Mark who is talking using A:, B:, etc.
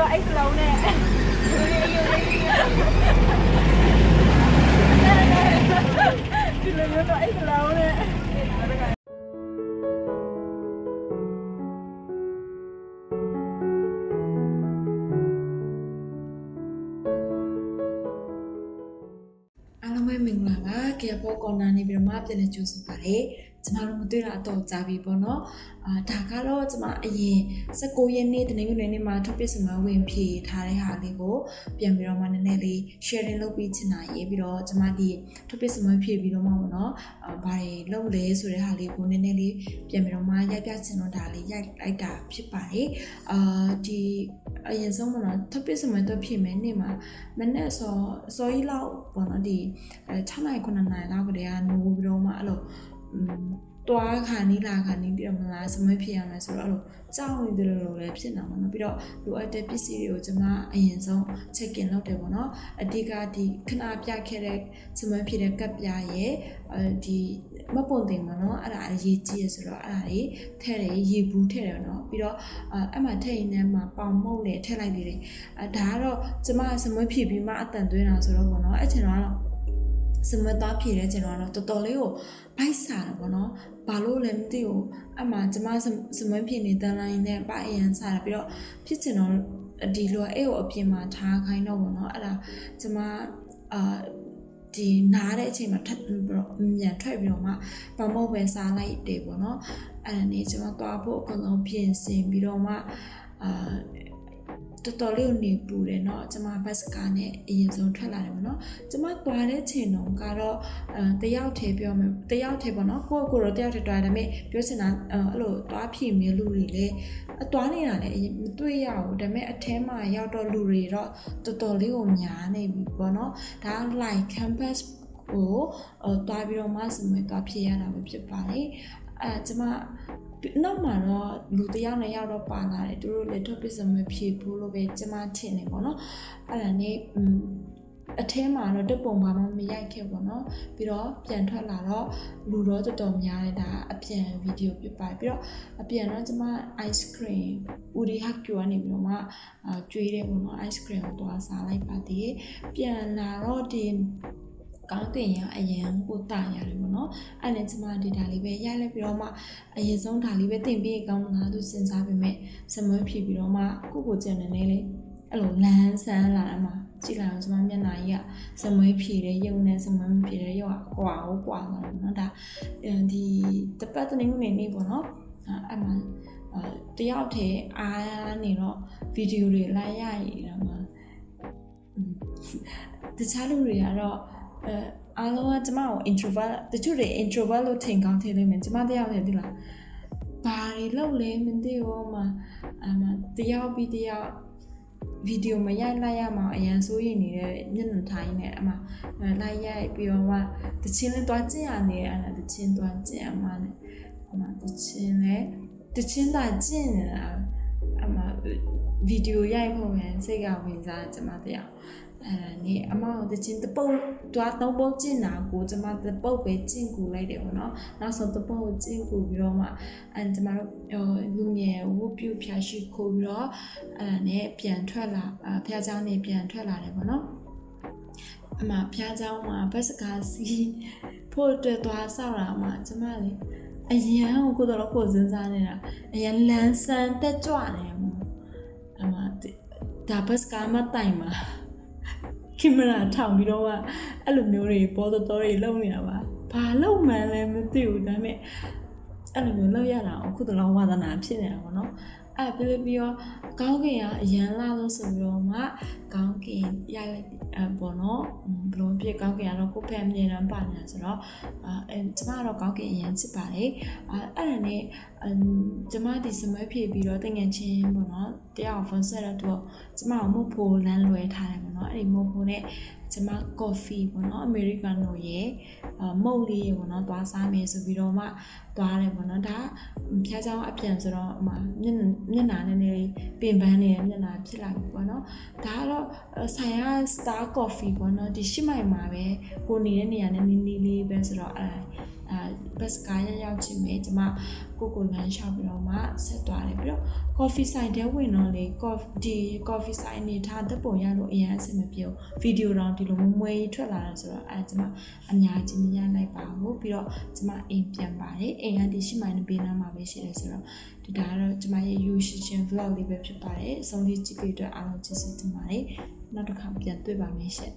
A: တော့အဲ့စလုံးနဲ့ယူရယူရဒီလိုမျိုးတော့အဲ့စလုံးနဲ့
B: အားလုံးပဲမင်္ဂလာပါကေပေါ်ကော်နာနေပြီးတော့မှပြန်လည်ကြိုဆိုပါရစေ ကျမတို့မတွေ့တာအတော့ကြာပြီပေါ့နော်အာဒါကတော့ကျမအရင်16ရက်နေ့တနင်္ဂနွေနေ့မှာ topic စမဝင်ဖြေထားတဲ့ဟာလေးကိုပြန်ပြီးတော့မှနည်းနည်းလေး sharing လုပ်ပြီးချင်တာရေးပြီးတော့ကျမဒီ topic စမဖြေပြီးတော့မှပေါ့နော်အာဘာတွေလုပ်လဲဆိုတဲ့ဟာလေးကိုနည်းနည်းလေးပြန်ပြီးတော့မှရိုက်ပြချင်တော့ဒါလေးရိုက်လိုက်တာဖြစ်ပါတယ်အာဒီအရင်ဆုံးပေါ့နော် topic စမတော့ဖြေမယ်နေ့မှာမနေ့စောစောကြီးလောက်ပေါ့နော်ဒီအဲ6နိုင်9နိုင်လောက်ကတည်းကနိုးပြီးတော့မှအဲ့လိုอืม တွားခါနီးလာခါနီးပြီးတော့မလားစမဖြေရမယ်ဆိုတော့အဲ့လိုကြောက်နေတယ်လို့လည်းဖြစ်နေတာပေါ့နော်ပြီးတော့လိုအပ်တဲ့ပစ္စည်းတွေကိုကျွန်မအရင်ဆုံး check in လုပ်တယ်ပေါ့နော်အဓိကဒီခဏပြခဲ့တဲ့စမဖြေတဲ့ကပ်ပြရဲ့အဲဒီမပုံတင်ပေါ့နော်အဲ့ဒါအရေးကြီးရဆိုတော့အဲ့ဒါတွေထည့်တယ်ရေဘူးထည့်တယ်နော်ပြီးတော့အဲ့အမှထည့်ရင်လည်းမှပေါင်မုတ်လေထည့်လိုက်သေးတယ်အဲဒါကတော့ကျွန်မစမဖြေပြီးမှအတန်သွင်းတာဆိုတော့ပေါ့နော်အဲ့ချိန်တော့ စမသားဖြေတဲ့ချိန်တော့တော်တော်လေးကိုဗိုက်စားတယ်ပေါ့နော်ဘာလို့လဲမသိဘူးအမှကျမစမဖြေနေတန်းလိုက်နဲ့ဗိုက်အရန်စားတယ်ပြီးတော့ဖြစ်ချင်တော့ဒီလိုအဲ့ကိုအပြင်မှာထားခိုင်းတော့ပေါ့နော်အဲ့ဒါကျမအာဒီနားတဲ့အချိန်မှာထပ်ပြီးတော့မြန်ထွက်ပြီးတော့မှပမောက်ပဲစားလိုက်တယ်ပေါ့နော်အဲ့ဒါနေကျွန်မသွားဖို့အကုန်လုံးပြင်ဆင်ပြီးတော့မှအာ တော်တော်လေးကိုနေပူတယ်เนาะကျွန်မဘတ်စကားနဲ့အရင်ဆုံးထွက်လာတယ်ပေါ့နော်ကျွန်မသွားတဲ့ချိန်တုန်းကတော့အဲတယောက်တည်းပြောမယ်တယောက်တည်းပေါ့နော်ကိုယ့်ကိုယ်တော့တယောက်တည်းတွားတယ်ဒါပေမဲ့ပြောချင်တာအဲ့လိုတွားဖြည့်မြဲလူတွေလေအတွားနေတာလည်းအရင်မတွေ့ရဘူးဒါပေမဲ့အထဲမှာရောက်တော့လူတွေတော့တော်တော်လေးကိုများနေပြီပေါ့နော်ဒါ like campus ကိုအော်တွားပြီးတော့မှစမယ်တွားဖြည့်ရတာပဲဖြစ်ပါတယ် အဲကျွန်မနောက်မှာတော့လူတစ်ယောက်နဲ့ရောက်တော့ပါလာတယ်သူတို့လည်း topic စမယ်ဖြည့်ဖို့လို့ပဲကျွန်မထင်နေပေါ့နော်အဲ့ဒါနဲ့อืมအထဲမှာတော့တက်ပုံဘာမှမရိုက်ခဲ့ပေါ့နော်ပြီးတော့ပြန်ထွက်လာတော့လူတော့တော်တော်များတယ်ဒါအပြန်ဗီဒီယိုဖြစ်ပါတယ်ပြီးတော့အပြန်တော့ကျမ ice cream ဦးဒီဟက်ကျူကနေပြီးတော့မှအာကျွေးတယ်ပေါ့နော် ice cream ကိုသွားစားလိုက်ပါသေးတယ်ပြန်လာတော့ဒီ ကောင်းကင်ရအရန်ကိုတာရတယ်ပေါ့နော်အဲ့နဲ့ကျမဒီဒါလေးပဲရိုက်လိုက်ပြီးတော့မှအရင်ဆုံးဒါလေးပဲတင်ပြီးကောင်းလားသူစဉ်းစားပေမဲ့စမွေးဖြည့်ပြီးတော့မှကိုကိုကျန်နေနေလေအဲ့လိုလန်းဆန်းလာအမှကြည့်လိုက်အောင်ကျမမျက်နှာကြီးကစမွေးဖြည့်တဲ့ရုပ်နဲ့စမွေးမဖြည့်တဲ့ရုပ်ကကွာဟုတ်ကွာလာတယ်နော်ဒါဒီတပတ်တနင်္ဂနွေနေ့ပေါ့နော်အဲ့မှာတယောက်တည်းအားနေတော့ဗီဒီယိုတွေလိုက်ရရတော့မှတခြားလူတွေကတော့ အဲအားလုံးကကျမကို introvert တချို့တွေ introvert လို့ထင်ကောင်းထင်လိမ့်မယ်ကျမတယောက်တည်းဒီလားဘာတွေလုပ်လဲမသိဘူးမှအမတယောက်ပြီးတယောက်ဗီဒီယိုမရိုက်လိုက်ရမှာအရန်စိုးရိမ်နေတဲ့မျက်နှာထိုင်းနဲ့အမလိုက်ရိုက်ပြီးတော့မှတချင်းလေးတွားကျင်ရနေအဲ့ဒါတချင်းတွားကျင်အမနဲ့အမတချင်းလေးတချင်းသာကျင်နေတာအမဗီဒီယိုရိုက်ဖို့ပဲစိတ်ကဝင်စားတယ်ကျမတယောက် အဲနေအမကိုတချင်းတပုတ်တွားသုံးပုတ်ကျင်တာကိုကျမတပုတ်ပဲကျင်ကူလိုက်တယ်ပေါ့နော်နောက်ဆုံးတပုတ်ကိုကျင်ကူပြီးတော့မှအဲကျမတို့လူငယ်ဝုတ်ပြူဖြာရှိခိုးပြီးတော့အဲနဲ့ပြန်ထွက်လာဖះเจ้าနေပြန်ထွက်လာတယ်ပေါ့နော်အမဖះเจ้าမှာဘတ်စကားစီဖို့အတွက်သွားဆောက်တာမှာကျမလေအရန်ကိုကိုတော့ကိုစဉ်းစားနေတာအရန်လန်းဆန်းတက်ကြွနေမှာအမဒါဘတ်စကားမတိုင်မှာ ကင်မရာထောင်ပြီးတော့ကအဲ့လိုမျိုးတွေပေါ်တော်တော်တွေလုံနေတာပါဘာလုံမှန်းလဲမသိဘူးဒါပေမဲ့အဲ့လိုမျိုးလောက်ရတာအခုတော့ဝါသနာဖြစ်နေတာပေါ့နော်အဲ့ပြီးပြီးတော့ကောင်းကင်ကအရန်လာလို့ဆိုပြီးတော့မှကောင်းကင်ရိုက်လိုက်အပေါ့နော်ဘလုံးပြကောင်းကင်ကတော့ကိုယ့်ဖက်အမြင်တမ်းပါနေတာဆိုတော့အဲကျမကတော့ကောင်းကင်အရန်ချစ်ပါတယ်အဲအဲ့ဒါနဲ့ကျမဒီစမွေးဖြည့်ပြီးတော့တငယ်ချင်းပေါ့နော်တယောက်ဖုန်းဆက်တော့ကျမကမုတ်ဖိုလမ်းလွဲထားတယ်ပေါ့နော်အဲ့ဒီမုတ်ဖိုနဲ့ကျမကော်ဖီပေါ့နော်အမေရိကန်နိုရဲ့မုတ်လေးရေပေါ့နော်သွားစားမယ်ဆိုပြီးတော့မှသွားတယ်ပေါ့နော်ဒါဖျားချောင်းအပြန်ဆိုတော့အမမျက်မျက်နှာနည်းနည်းလေးပင်ပန်းနေတဲ့မျက်နှာဖြစ်လာပြီပေါ့နော်ဒါကတော့ဆိုင်ရ Star Coffee ပေါ့နော်ဒီရှိမိုင်မှာပဲကိုနေတဲ့နေရာနဲ့နီးနီးလေးပဲဆိုတော့အဲ အဲအာဘတ်စကားရရောက်ချင်းပဲကျမကိုကိုလမ်းလျှောက်ပြီးတော့မှဆက်သွားတယ်ပြီးတော့ coffee site တဲဝင်တော့လေ coffee ဒီ coffee site အနေထားတပ်ပုံရလို့အရင်အဆင်မပြေဘူးဗီဒီယိုတော့ဒီလိုမမွေးကြီးထွက်လာတာဆိုတော့အဲကျမအများကြီးမရလိုက်ပါဘူးပြီးတော့ကျမအိမ်ပြန်ပါတယ်အိမ်ကဒီရှိမှနေပေးနာမှာပဲရှိတယ်ဆိုတော့ဒီဒါကတော့ကျမရဲ့ you ရှိချင်း vlog လေးပဲဖြစ်ပါတယ်အဆုံးထိကြည့်ပေးတဲ့အားလုံးကျေးဇူးတင်ပါတယ်နောက်တစ်ခါပြန်တွေ့ပါမယ်ရှင့်